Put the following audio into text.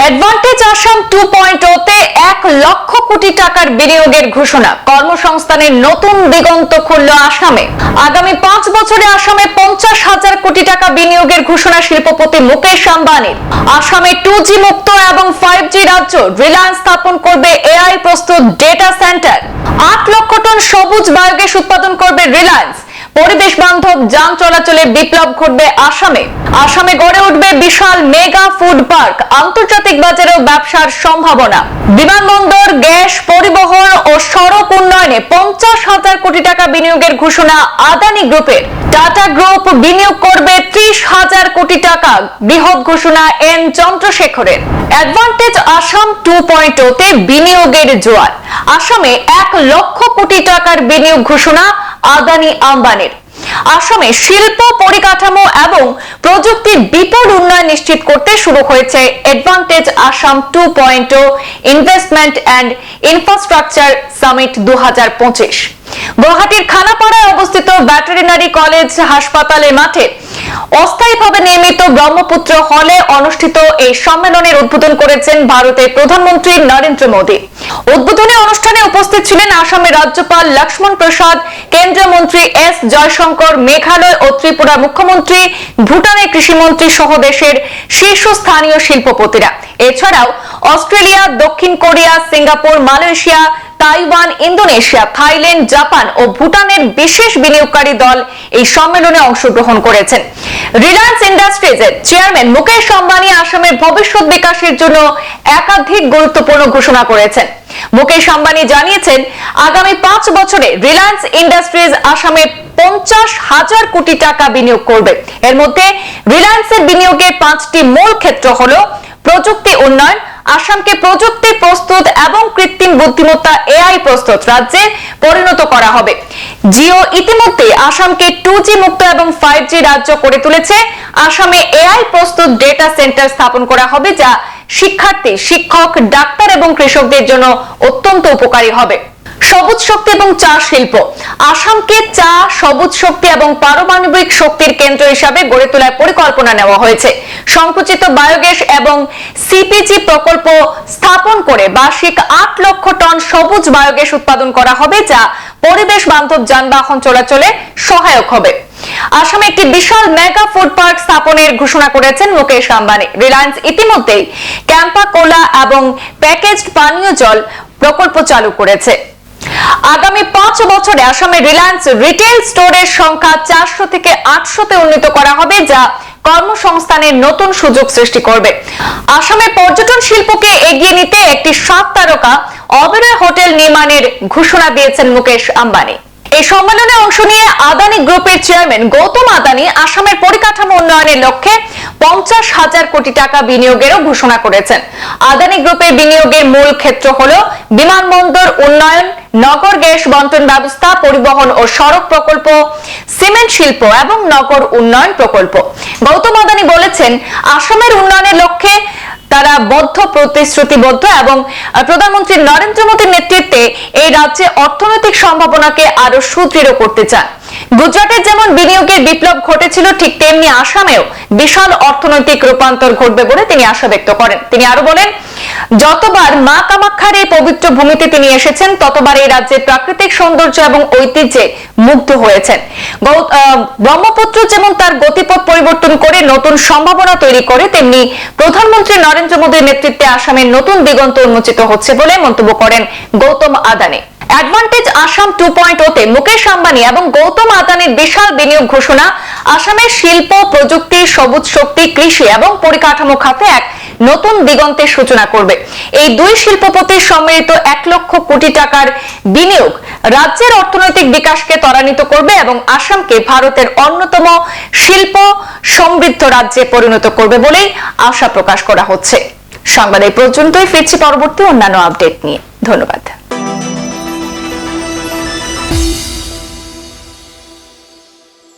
Advantage Assam two point তে এক লক্ষ কোটি টাকার বিনিয়োগের ঘোষণা। কর্মসংস্থানের নতুন দিগন্ত খুলল আসামে। আগামী পাঁচ বছরে আসামে পঞ্চাশ হাজার কোটি টাকা বিনিয়োগের ঘোষণা শিল্পপতি মুকেশ আম্বানির। আসামে টু জি মুক্ত এবং ফাইভ জি রাজ্য রিলায়েন্স স্থাপন করবে এআই প্রস্তুত ডেটা সেন্টার আট লক্ষ টন সবুজ বায়োগ্যাস উৎপাদন করবে রিলায়েন্স। পরিবেশ বান্ধব যান চলাচলে বিপ্লব ঘটবে আসামে। আসামে গড়ে উঠবে বিশাল মেগা ফুড পার্ক। আন্তর্জাতিক বাজারেও ব্যবসার সম্ভাবনা। বিমানবন্দর, গ্যাস পরিবহন ও সড়ক উন্নয়নে পঞ্চাশ হাজার কোটি টাকা বিনিয়োগের ঘোষণা আদানি গ্রুপের। টাটা গ্রুপ বিনিয়োগ করবে ত্রিশ হাজার কোটি টাকা, বৃহৎ ঘোষণা এন চন্দ্রশেখরের। অ্যাডভান্টেজ আসাম টু পয়েন্ট তে বিনিয়োগের জোয়ার। আসামে এক লক্ষ কোটি টাকার বিনিয়োগ ঘোষণা আদানি আম্বানির। আসামে শিল্প পরিকাঠামো এবং প্রযুক্তির বিপুল উন্নয়ন নিশ্চিত করতে শুরু হয়েছে advantage Assam two point investment and infrastructure summit দু গুয়াহাটির খানাপাড়ায় অবস্থিত ভেটেরিনারি কলেজ হাসপাতালের মাঠে অস্থায়ীভাবে নির্মিত ব্রহ্মপুত্র হলে অনুষ্ঠিত এই সম্মেলনের উদ্বোধন করেছেন ভারতের প্রধানমন্ত্রী নরেন্দ্র মোদী। উদ্বোধনী অনুষ্ঠানে উপস্থিত ছিলেন আসামের রাজ্যপাল লক্ষ্মণ প্রসাদ, কেন্দ্রীয় মন্ত্রী এস জয়শঙ্কর, মেঘালয় ও ত্রিপুরা মুখ্যমন্ত্রী, ভুটানের কৃষিমন্ত্রী সহ দেশের শীর্ষস্থানীয় শিল্পপতিরা। এছাড়াও অস্ট্রেলিয়া, দক্ষিণ Korea, Singapore, Malaysia Taiwan, Indonesia, Thailand, Japan ও ভুটানের বিশেষ বিনিয়োগকারী দল এই সম্মেলনে অংশগ্রহণ করেছেন। রিলায়েন্স ইন্ডাস্ট্রিজের চেয়ারম্যান মুকেশ আম্বানি আসামের ভবিষ্যৎ বিকাশের জন্য একাধিক গুরুত্বপূর্ণ ঘোষণা করেছেন। মুকেশ আম্বানি জানিয়েছেন, আগামী পাঁচ বছরে রিলায়েন্স ইন্ডাস্ট্রিজ আসামে পঞ্চাশ হাজার কোটি টাকা বিনিয়োগ করবে। এর মধ্যে রিলায়েন্সের বিনিয়োগের পাঁচটি মূল ক্ষেত্র হল প্রযুক্তি উন্নয়ন আসামকে প্রযুক্তি প্রস্তুত এবং কৃত্রিম বুদ্ধিমত্তা এআই প্রস্তুত রাজ্যে পরিণত করা হবে। জিও ইতিমধ্যে আসামকে টু জি মুক্ত এবং ফাইভ জি রাজ্য করে তুলেছে। আসামে এআই প্রস্তুত ডেটা সেন্টার স্থাপন করা হবে যা শিক্ষার্থী, শিক্ষক, ডাক্তার এবং কৃষকদের জন্য অত্যন্ত উপকারী হবে। সবুজ শক্তি এবং চা শিল্প। আসামকে চা, সবুজ শক্তি এবং পারমাণবিক শক্তির কেন্দ্র হিসাবে গড়ে তোলার পরিকল্পনা নেওয়া হয়েছে। সংকুচিত বায়োগ্যাস এবং সিপিজি প্রকল্প স্থাপন করে বার্ষিক আট লক্ষ টন সবুজ বায়োগ্যাস উৎপাদন করা হবে, যা পরিবেশ বান্ধব যানবাহন চলাচলে সহায়ক হবে। আসামে একটি বিশাল মেগা ফুড পার্ক স্থাপনের ঘোষণা করেছেন মুকেশ আম্বানি। রিলায়েন্স ইতিমধ্যেই ক্যাম্পা কোলা এবং প্যাকেজড পানীয় জল প্রকল্প চালু করেছে। আগামী পাঁচ বছরে আসামে রিলায়েন্স রিটেল স্টোরের সংখ্যা চারশো থেকে আটশোতে উন্নীত করা হবে, যা কর্মসংস্থানের নতুন সুযোগ সৃষ্টি করবে। আসামের পর্যটন শিল্পকে এগিয়ে নিতে একটি সাত তারকা অবেরয় হোটেল নির্মাণের ঘোষণা দিয়েছেন মুকেশ আম্বানি। এই সম্মেলনে অংশ নিয়ে আদানি গ্রুপের চেয়ারম্যান গৌতম আদানি আসামের পরিকাঠামো উন্নয়নের লক্ষ্যে পঞ্চাশ হাজার কোটি টাকা বিনিয়োগেরও ঘোষণা করেছেন। আদানি গ্রুপের বিনিয়োগের মূল ক্ষেত্র হল বিমানবন্দর উন্নয়ন, নগর গ্যাস বন্টন ব্যবস্থা, পরিবহন ও সড়ক প্রকল্প, সিমেন্ট শিল্প এবং নগর উন্নয়ন প্রকল্প। গৌতম আদানি বলেছেন, আসামের উন্নয়নের লক্ষ্যে তারা বদ্ধ, প্রতিশ্রুতিবদ্ধ এবং প্রধানমন্ত্রী নরেন্দ্র মোদীর নেতৃত্বে এই রাজ্যে অর্থনৈতিক সম্ভাবনাকে আরও সুদৃঢ় করতে চান। গুজরাটের যেমন বিনিয়োগের বিপ্লব ঘটেছিল, ঠিক তেমনি আসামেও বিশাল অর্থনৈতিক রূপান্তর ঘটবে বলে তিনি আশা ব্যক্ত করেন। তিনি আরও বলেন, যতবার মা কামাক্ষার এই পবিত্র ভূমিতে তিনি এসেছেন, ততবার এই রাজ্যের প্রাকৃতিক সৌন্দর্য এবং ঐতিহ্যে মুগ্ধ হয়েছেন। ব্রহ্মপুত্র যেমন তার গতিপথ পরিবর্তন করে নতুন সম্ভাবনা তৈরি করে, তেমনি প্রধানমন্ত্রী নরেন্দ্র মোদীর নেতৃত্বে আসামের নতুন দিগন্ত উন্মোচিত হচ্ছে বলে মন্তব্য করেন Gautam Adani. Advantage Assam two point ওতে মুকেশ আম্বানি এবং গৌতম আদানির বিশাল বিনিয়োগ ঘোষণা। আসামের শিল্প, প্রযুক্তি, সবুজ শক্তি, কৃষি এবং পরিকাঠামো খাতে এক নতুন দিগন্তের সূচনা করবে। এই দুই শিল্পপতির সম্মিলিত এক লক্ষ কোটি টাকার বিনিয়োগ রাজ্যের অর্থনৈতিক বিকাশকে ত্বরান্বিত করবে এবং আসামকে ভারতের অন্যতম শিল্প সমৃদ্ধ রাজ্যে পরিণত করবে বলেই আশা প্রকাশ করা হচ্ছে। সংবাদ এই পর্যন্তই। ফিরছি পরবর্তী অন্যান্য আপডেট নিয়ে। ধন্যবাদ।